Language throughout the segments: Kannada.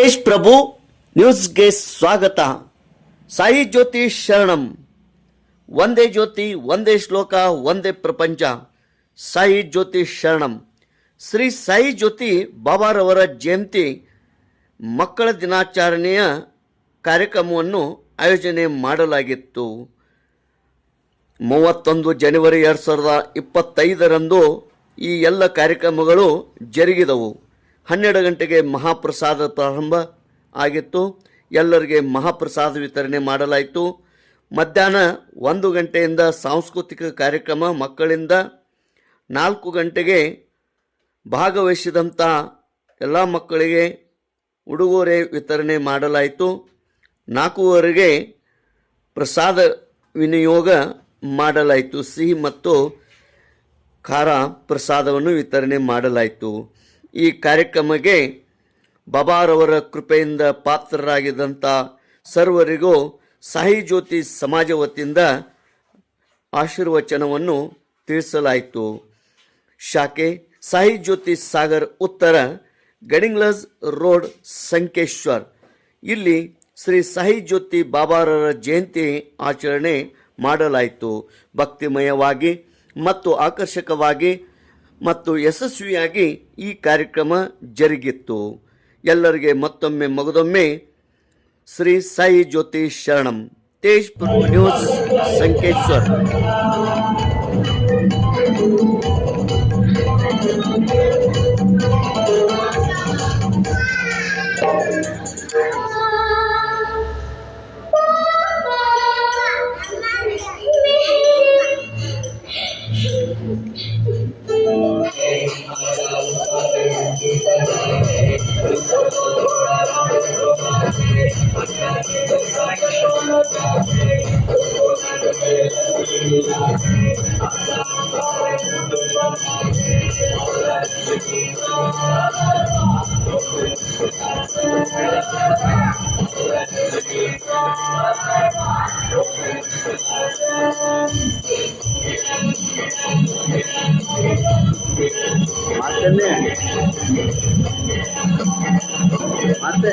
ತೇಜ್ ಪ್ರಭು ನ್ಯೂಸ್ಗೆ ಸ್ವಾಗತ. ಸಾಯಿ ಜ್ಯೋತಿ ಶರಣಂ. ಒಂದೇ ಜ್ಯೋತಿ, ಒಂದೇ ಶ್ಲೋಕ, ಒಂದೇ ಪ್ರಪಂಚ. ಸಾಯಿ ಜ್ಯೋತಿ ಶರಣಂ. ಶ್ರೀ ಸಾಯಿ ಜ್ಯೋತಿ ಬಾಬಾರವರ ಜಯಂತಿ ಮಕ್ಕಳ ದಿನಾಚರಣೆಯ ಕಾರ್ಯಕ್ರಮವನ್ನು ಆಯೋಜನೆ ಮಾಡಲಾಗಿತ್ತು. ಮೂವತ್ತೊಂದು ಜನವರಿ ಎರಡು ಸಾವಿರದ ಇಪ್ಪತ್ತೈದರಂದು ಈ ಎಲ್ಲ ಕಾರ್ಯಕ್ರಮಗಳು ಜರುಗಿದವು. ಹನ್ನೆರಡು ಗಂಟೆಗೆ ಮಹಾಪ್ರಸಾದ ಪ್ರಾರಂಭ ಆಗಿತ್ತು. ಎಲ್ಲರಿಗೆ ಮಹಾಪ್ರಸಾದ ವಿತರಣೆ ಮಾಡಲಾಯಿತು. ಮಧ್ಯಾಹ್ನ ಒಂದು ಗಂಟೆಯಿಂದ ಸಾಂಸ್ಕೃತಿಕ ಕಾರ್ಯಕ್ರಮ ಮಕ್ಕಳಿಂದ ನಾಲ್ಕು ಗಂಟೆಗೆ ಭಾಗವಹಿಸಿದಂಥ ಎಲ್ಲ ಮಕ್ಕಳಿಗೆ ಉಡುಗೊರೆ ವಿತರಣೆ ಮಾಡಲಾಯಿತು. ನಾಲ್ಕೂವರೆಗೆ ಪ್ರಸಾದ ವಿನಿಯೋಗ ಮಾಡಲಾಯಿತು. ಸಿಹಿ ಮತ್ತು ಖಾರ ಪ್ರಸಾದವನ್ನು ವಿತರಣೆ ಮಾಡಲಾಯಿತು. ಈ ಕಾರ್ಯಕ್ರಮಕ್ಕೆ ಬಾಬಾರವರ ಕೃಪೆಯಿಂದ ಪಾತ್ರರಾಗಿದ್ದಂಥ ಸರ್ವರಿಗೂ ಸಾಯಿ ಜ್ಯೋತಿ ಸಮಾಜ ವತಿಯಿಂದ ಆಶೀರ್ವಚನವನ್ನು ತಿಳಿಸಲಾಯಿತು. ಶಾಖೆ ಸಾಯಿ ಜ್ಯೋತಿ ಸಾಗರ್ ಉತ್ತರ ಗಡಿಂಗ್ಲಸ್ ರೋಡ್ ಸಂಕೇಶ್ವರ್. ಇಲ್ಲಿ ಶ್ರೀ ಸಾಯಿ ಜ್ಯೋತಿ ಬಾಬಾರರ ಜಯಂತಿ ಆಚರಣೆ ಮಾಡಲಾಯಿತು. ಭಕ್ತಿಮಯವಾಗಿ ಮತ್ತು ಆಕರ್ಷಕವಾಗಿ ಮತ್ತು ಯಶಸ್ವಿಯಾಗಿ ಈ ಕಾರ್ಯಕ್ರಮ ಜರುಗಿತ್ತು. ಎಲ್ಲರಿಗೆ ಮತ್ತೊಮ್ಮೆ ಮಗದೊಮ್ಮೆ ಶ್ರೀ ಸಾಯಿ ಜ್ಯೋತಿ ಶರಣಂ. ತೇಜ್ ಪ್ರಭು ನ್ಯೂಸ್ ಸಂಕೇಶ್ವರ್. ಮತ್ತೆ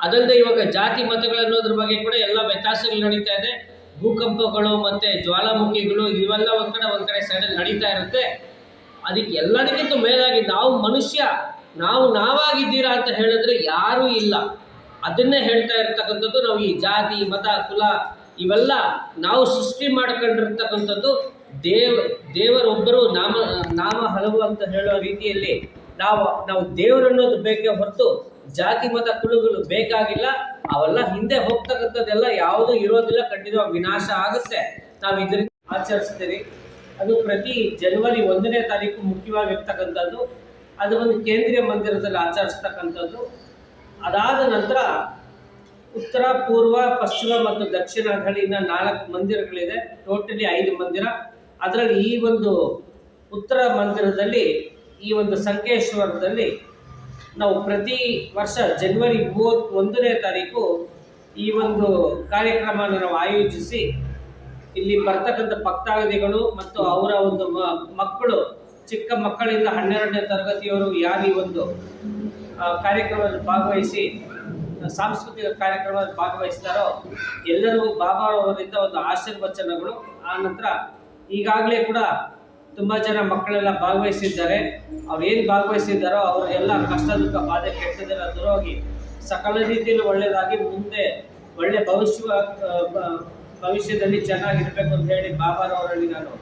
ಅದಲ್ಲದೆ ಇವಾಗ ಜಾತಿ ಮತಗಳನ್ನೋದ್ರ ಬಗ್ಗೆ ಕೂಡ ಎಲ್ಲ ವ್ಯತ್ಯಾಸಗಳು ನಡೀತಾ ಇದೆ. ಭೂಕಂಪಗಳು ಮತ್ತೆ ಜ್ವಾಲಾಮುಖಿಗಳು ಇವೆಲ್ಲ ಒಂದ್ ಕಡೆ ಒಂದ್ ಕಡೆ ಸೈಡಲ್ಲಿ ನಡೀತಾ ಇರುತ್ತೆ. ಅದಕ್ಕೆ ಎಲ್ಲದಕ್ಕಿಂತ ಮೇಲಾಗಿ ನಾವು ಮನುಷ್ಯ ನಾವು ನಾವಾಗಿದ್ದೀರಾ ಅಂತ ಹೇಳಿದ್ರೆ ಯಾರೂ ಇಲ್ಲ. ಅದನ್ನೇ ಹೇಳ್ತಾ ಇರ್ತಕ್ಕಂಥದ್ದು ನಾವು ಈ ಜಾತಿ, ಮತ, ಕುಲ ಇವೆಲ್ಲ ನಾವು ಸೃಷ್ಟಿ ಮಾಡ್ಕೊಂಡಿರ್ತಕ್ಕಂಥದ್ದು ದೇವ್, ದೇವರೊಬ್ಬರು ನಾಮ ನಾಮ ಹಲವು ಅಂತ ಹೇಳುವ ರೀತಿಯಲ್ಲಿ ನಾವು ನಾವು ದೇವರನ್ನೋದು ಬೇಕೇ ಹೊರತು ಜಾತಿ, ಮತ, ಕುಲಗಳು ಬೇಕಾಗಿಲ್ಲ. ಅವೆಲ್ಲ ಹಿಂದೆ ಹೋಗ್ತಕ್ಕಂಥದ್ದೆಲ್ಲ ಯಾವುದೂ ಇರೋದಿಲ್ಲ. ಖಂಡಿತವಾಗಿ ವಿನಾಶ ಆಗುತ್ತೆ. ನಾವು ಇದರಿಂದ ಆಚರಿಸ್ತೀರಿ. ಅದು ಪ್ರತಿ ಜನವರಿ ಒಂದನೇ ತಾರೀಕು ಮುಖ್ಯವಾಗಿರ್ತಕ್ಕಂಥದ್ದು. ಅದು ಒಂದು ಕೇಂದ್ರೀಯ ಮಂದಿರದಲ್ಲಿ ಆಚರಿಸ್ತಕ್ಕಂಥದ್ದು. ಅದಾದ ನಂತರ ಉತ್ತರ, ಪೂರ್ವ, ಪಶ್ಚಿಮ ಮತ್ತು ದಕ್ಷಿಣ ನಾಲ್ಕು ಮಂದಿರಗಳಿದೆ. ಟೋಟಲಿ ಐದು ಮಂದಿರ. ಅದರಲ್ಲಿ ಈ ಒಂದು ಉತ್ತರ ಮಂದಿರದಲ್ಲಿ, ಈ ಒಂದು ಸಂಕೇಶ್ವರದಲ್ಲಿ ನಾವು ಪ್ರತಿ ವರ್ಷ ಜನವರಿ ಮೂವತ್ತೊಂದನೇ ತಾರೀಕು ಈ ಒಂದು ಕಾರ್ಯಕ್ರಮವನ್ನು ನಾವು ಆಯೋಜಿಸಿ, ಇಲ್ಲಿ ಬರ್ತಕ್ಕಂಥ ಭಕ್ತಾದಿಗಳು ಮತ್ತು ಅವರ ಒಂದು ಮಕ್ಕಳು, ಚಿಕ್ಕ ಮಕ್ಕಳಿಂದ ಹನ್ನೆರಡನೇ ತರಗತಿಯವರು ಯಾರು ಈ ಒಂದು ಕಾರ್ಯಕ್ರಮದಲ್ಲಿ ಭಾಗವಹಿಸಿ ಸಾಂಸ್ಕೃತಿಕ ಕಾರ್ಯಕ್ರಮದಲ್ಲಿ ಭಾಗವಹಿಸ್ತಾರೋ ಎಲ್ಲರಿಗೂ ಬಾಬಾ ಅವರಿಂದ ಒಂದು ಆಶೀರ್ವಚನಗಳು. ಆ ನಂತರ ಈಗಾಗಲೇ ಕೂಡ ತುಂಬ ಜನ ಮಕ್ಕಳೆಲ್ಲ ಭಾಗವಹಿಸಿದ್ದಾರೆ. ಅವ್ರು ಏನು ಭಾಗವಹಿಸಿದ್ದಾರೋ ಅವರೆಲ್ಲ ಕಷ್ಟ ದುಃಖ ಬಾಧೆ ಕೆಟ್ಟದೆಲ್ಲ ದೂರ ಸಕಲ ರೀತಿಯಲ್ಲಿ ಒಳ್ಳೆಯದಾಗಿ ಮುಂದೆ ಒಳ್ಳೆ ಭವಿಷ್ಯ ಭವಿಷ್ಯದಲ್ಲಿ ಚೆನ್ನಾಗಿರ್ಬೇಕು ಅಂತ ಹೇಳಿ ಬಾಬಾರವರಲ್ಲಿ ನಾನು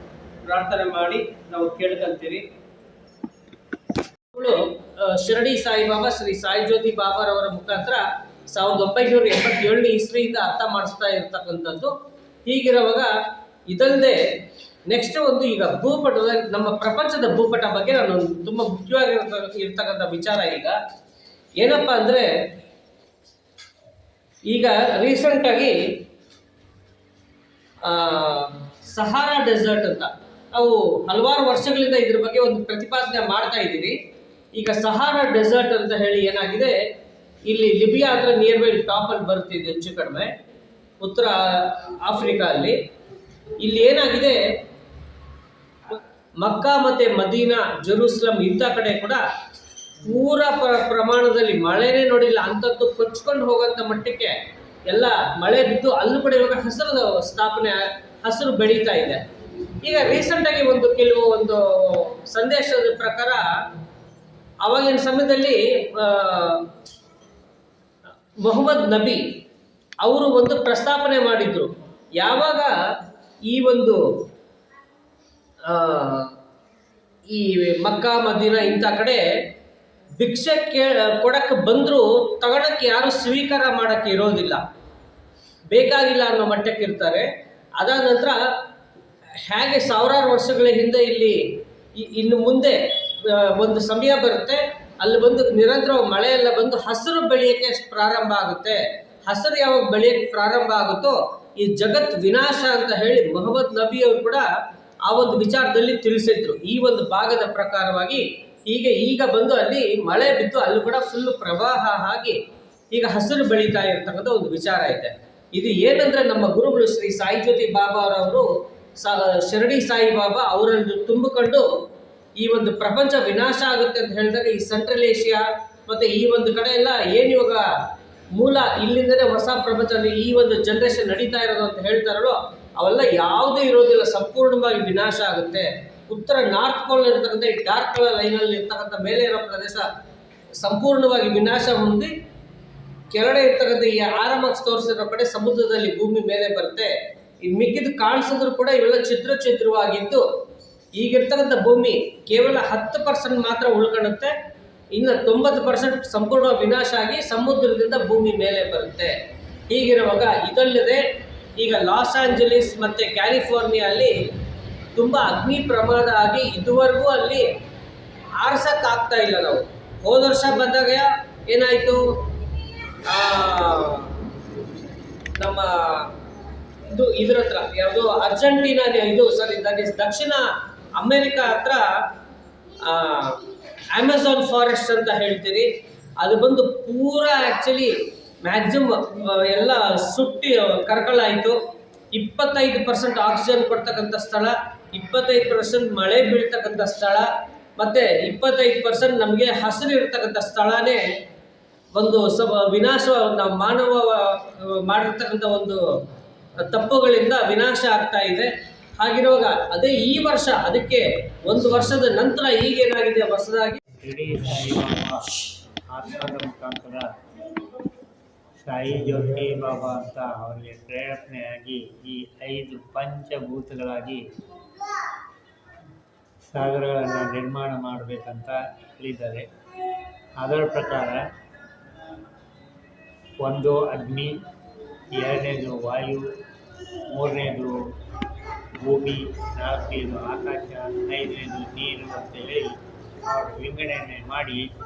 ಪ್ರಾರ್ಥನೆ ಮಾಡಿ ನಾವು ಕೇಳ್ಕೊಂತೀರಿ ಶಿರಡಿ ಸಾಯಿಬಾಬಾ, ಶ್ರೀ ಸಾಯಿ ಜ್ಯೋತಿ ಬಾಬಾರವರ ಮುಖಾಂತರ ಸಾವಿರದ ಒಂಬೈನೂರ ಎಂಬತ್ತೇಳನೇ ಇಸ್ವಿಯಿಂದ ಅರ್ಥ ಮಾಡಿಸ್ತಾ ಇರತಕ್ಕಂಥದ್ದು. ಹೀಗಿರುವಾಗ ಇದಲ್ಲದೆ ನೆಕ್ಸ್ಟ್ ಒಂದು ಈಗ ಭೂಪಟ ನಮ್ಮ ಪ್ರಪಂಚದ ಭೂಪಟ ಬಗ್ಗೆ ನಾನು ತುಂಬ ಮುಖ್ಯವಾಗಿರತ, ಇರ್ತಕ್ಕಂಥ ವಿಚಾರ ಈಗ. ಏನಪ್ಪ ಅಂದರೆ, ಈಗ ರೀಸೆಂಟಾಗಿ ಸಹಾರಾ ಡೆಸರ್ಟ್ ಅಂತ. ನಾವು ಹಲವಾರು ವರ್ಷಗಳಿಂದ ಇದ್ರ ಬಗ್ಗೆ ಒಂದು ಪ್ರತಿಪಾದನೆ ಮಾಡ್ತಾ ಇದ್ದೀವಿ. ಈಗ ಸಹಾರಾ ಡೆಸರ್ಟ್ ಅಂತ ಹೇಳಿ ಏನಾಗಿದೆ? ಇಲ್ಲಿ ಲಿಬಿಯಾ ಹತ್ರ ನಿಯರ್ ಬೈ ಅಲ್ಲಿ ಬರ್ತಿದೆ ಹೆಚ್ಚು ಕಡಿಮೆ, ಉತ್ತರ ಆಫ್ರಿಕಾ ಅಲ್ಲಿ ಇಲ್ಲಿ ಏನಾಗಿದೆ? ಮಕ್ಕಾ ಮತ್ತೆ ಮದೀನಾ, ಜೆರೂಸಲಂ ಇಂಥ ಕಡೆ ಕೂಡ ಪೂರ ಪ್ರ- ಪ್ರಮಾಣದಲ್ಲಿ ಮಳೆನೇ ನೋಡಿಲ್ಲ. ಅಂಥದ್ದು ಕೊಚ್ಕೊಂಡು ಹೋಗೋಂಥ ಮಟ್ಟಕ್ಕೆ ಎಲ್ಲ ಮಳೆ ಬಿದ್ದು ಅಲ್ಲೂ ಕೂಡ ಇವಾಗ ಹಸಿರು ಸ್ಥಾಪನೆ, ಹಸಿರು ಬೆಳೀತಾ ಇದೆ. ಈಗ ರೀಸೆಂಟಾಗಿ ಒಂದು ಕೆಲವು ಒಂದು ಸಂದೇಶದ ಪ್ರಕಾರ ಅವಾಗಿನ ಸಮಯದಲ್ಲಿ ಮೊಹಮ್ಮದ್ ನಬಿ ಅವರು ಒಂದು ಪ್ರಸ್ತಾಪನೆ ಮಾಡಿದ್ರು. ಯಾವಾಗ ಈ ಒಂದು ಈ ಮಕ್ಕ, ಮದೀನ ಇಂಥ ಕಡೆ ಭಿಕ್ಷೆ ಕೇ ಕೊಡಕ್ಕೆ ಬಂದರೂ ತಗೊಳಕ್ಕೆ ಯಾರು ಸ್ವೀಕಾರ ಮಾಡಕ್ಕೆ ಇರೋದಿಲ್ಲ. ಬೇಕಾಗಿಲ್ಲ ಅನ್ನೋ ಮಟ್ಟಕ್ಕೆ ಇರ್ತಾರೆ. ಅದಾದ ನಂತರ, ಹೇಗೆ ಸಾವಿರಾರು ವರ್ಷಗಳ ಹಿಂದೆ ಇಲ್ಲಿ ಇನ್ನು ಮುಂದೆ ಒಂದು ಸಮಯ ಬರುತ್ತೆ, ಅಲ್ಲಿ ಬಂದು ನಿರಂತರ ಮಳೆ ಎಲ್ಲ ಬಂದು ಹಸಿರು ಬೆಳೆಯಕ್ಕೆ ಪ್ರಾರಂಭ ಆಗುತ್ತೆ. ಹಸಿರು ಯಾವಾಗ ಬೆಳೆಯಕ್ಕೆ ಪ್ರಾರಂಭ ಆಗುತ್ತೋ, ಈ ಜಗತ್ ವಿನಾಶ ಅಂತ ಹೇಳಿ ಮೊಹಮ್ಮದ್ ನಬಿ ಅವರು ಕೂಡ ಆ ಒಂದು ವಿಚಾರದಲ್ಲಿ ತಿಳಿಸಿದ್ರು. ಈ ಒಂದು ಭಾಗದ ಪ್ರಕಾರವಾಗಿ ಹೀಗೆ ಈಗ ಬಂದು ಅಲ್ಲಿ ಮಳೆ ಬಿದ್ದು ಅಲ್ಲಿ ಕೂಡ ಫುಲ್ ಪ್ರವಾಹ ಆಗಿ ಈಗ ಹಸಿರು ಬೆಳೀತಾ ಇರ್ತಕ್ಕಂಥ ಒಂದು ವಿಚಾರ ಇದೆ. ಇದು ಏನಂದ್ರೆ ನಮ್ಮ ಗುರುಗಳು ಶ್ರೀ ಸಾಯಿ ಜ್ಯೋತಿ ಬಾಬಾ ಅವರವರು ಶರಡಿ ಸಾಯಿ ಬಾಬಾ ಅವರನ್ನು ತುಂಬಿಕೊಂಡು ಈ ಒಂದು ಪ್ರಪಂಚ ವಿನಾಶ ಆಗುತ್ತೆ ಅಂತ ಹೇಳಿದಾಗ ಈ ಸೆಂಟ್ರಲ್ ಏಷ್ಯಾ ಮತ್ತೆ ಈ ಒಂದು ಕಡೆ ಎಲ್ಲ ಏನು ಇವಾಗ ಮೂಲ ಇಲ್ಲಿಂದನೇ ಹೊಸ ಪ್ರಪಂಚ ಈ ಒಂದು ಜನರೇಷನ್ ನಡೀತಾ ಇರೋದು ಅಂತ ಹೇಳ್ತಾರಲ್ಲೋ ಅವೆಲ್ಲ ಯಾವುದೂ ಇರೋದಿಲ್ಲ, ಸಂಪೂರ್ಣವಾಗಿ ವಿನಾಶ ಆಗುತ್ತೆ. ಉತ್ತರ ನಾರ್ತ್ ಪೋಲ್ ಇರ್ತಕ್ಕಂಥ ಈ ಡಾರ್ಕ್ ಕಲರ್ ಲೈನಲ್ಲಿ ಇರ್ತಕ್ಕಂಥ ಮೇಲೆ ಇರೋ ಪ್ರದೇಶ ಸಂಪೂರ್ಣವಾಗಿ ವಿನಾಶ ಹೊಂದಿ, ಕೆಳಗಡೆ ಇರ್ತಕ್ಕಂಥ ಈ ಆರಾಮಾಗಿ ತೋರಿಸಿರೋ ಕಡೆ ಸಮುದ್ರದಲ್ಲಿ ಭೂಮಿ ಮೇಲೆ ಬರುತ್ತೆ. ಈ ಮಿಕ್ಕಿದ್ದು ಕಾಣಿಸಿದ್ರು ಕೂಡ ಇವೆಲ್ಲ ಚಿತ್ರ ಚಿತ್ರವಾಗಿದ್ದು ಈಗಿರ್ತಕ್ಕಂಥ ಭೂಮಿ ಕೇವಲ ಹತ್ತು ಪರ್ಸೆಂಟ್ ಮಾತ್ರ ಉಳ್ಕೊಳ್ಳುತ್ತೆ. ಇನ್ನು ತೊಂಬತ್ತು ಪರ್ಸೆಂಟ್ ಸಂಪೂರ್ಣ ವಿನಾಶ ಆಗಿ ಸಮುದ್ರದಿಂದ ಭೂಮಿ ಮೇಲೆ ಬರುತ್ತೆ. ಹೀಗಿರುವಾಗ ಇದಲ್ಲದೆ ಈಗ ಲಾಸ್ ಆಂಜಲೀಸ್ ಮತ್ತು ಕ್ಯಾಲಿಫೋರ್ನಿಯಲ್ಲಿ ತುಂಬ ಅಗ್ನಿ ಪ್ರಮಾದ ಆಗಿ ಇದುವರೆಗೂ ಅಲ್ಲಿ ಆರ್ಸಕ್ ಆಗ್ತಾ ಇಲ್ಲ ನಾವು. ಹೋದ ವರ್ಷ ಬಂದಾಗ ಏನಾಯಿತು? ನಮ್ಮ ಇದು ಇದ್ರ ಹತ್ರ ಯಾವುದು ಅರ್ಜೆಂಟೀನಾ ಇದು, ಸರಿ ದಟ್ ಇಸ್ ದಕ್ಷಿಣ ಅಮೆರಿಕ ಹತ್ರ ಅಮೆಝಾನ್ ಫಾರೆಸ್ಟ್ ಅಂತ ಹೇಳ್ತೀರಿ, ಅದು ಬಂದು ಪೂರ ಆ್ಯಕ್ಚುಲಿ ಮ್ಯಾಕ್ಸಿಮಮ್ ಎಲ್ಲ ಸುಟ್ಟಿ ಕರ್ಕಳಾಯಿತು ಇಪ್ಪತ್ತೈದು ಪರ್ಸೆಂಟ್ ಆಕ್ಸಿಜನ್ ಕೊಡ್ತಕ್ಕಂಥ ಸ್ಥಳ, ಇಪ್ಪತ್ತೈದು ಪರ್ಸೆಂಟ್ ಮಳೆ ಬೀಳ್ತಕ್ಕಂಥ ಸ್ಥಳ, ಮತ್ತು ಇಪ್ಪತ್ತೈದು ಪರ್ಸೆಂಟ್ ನಮಗೆ ಹಸಿರು ಇರ್ತಕ್ಕಂಥ ಸ್ಥಳನೇ ಒಂದು ಸ ವಿನಾಶ ನಾವು ಮಾನವ ಮಾಡಿರ್ತಕ್ಕಂಥ ಒಂದು ತಪ್ಪುಗಳಿಂದ ವಿನಾಶ ಆಗ್ತಾ ಇದೆ. ಹಾಗಿರುವಾಗ ಅದೇ ಈ ವರ್ಷ, ಅದಕ್ಕೆ ಒಂದು ವರ್ಷದ ನಂತರ ಈಗೇನಾಗಿದೆ ಹೊಸದಾಗಿ? ಮುಖಾಂತರ ಸಾಯಿ ಜ್ಯೋತಿ ಬಾಬಾ ಅಂತ ಅವರಿಗೆ ಪ್ರೇರಣೆಯಾಗಿ ಈ ಐದು ಪಂಚಭೂತಗಳಾಗಿ ಸಾಗರಗಳನ್ನು ನಿರ್ಮಾಣ ಮಾಡಬೇಕಂತ ಹೇಳಿದ್ದಾರೆ. ಅದರ ಪ್ರಕಾರ ಒಂದು ಅಗ್ನಿ, ಎರಡನೇದು ವಾಯು, ಮೂರನೇದು ಭೂಮಿ ನಾಲ್ಕನೇದು ಆಕಾಶ ಐದನೇದು ನೀರು ಅಂತೇಳಿ ವಿಂಗಡಣೆ ಮಾಡಿ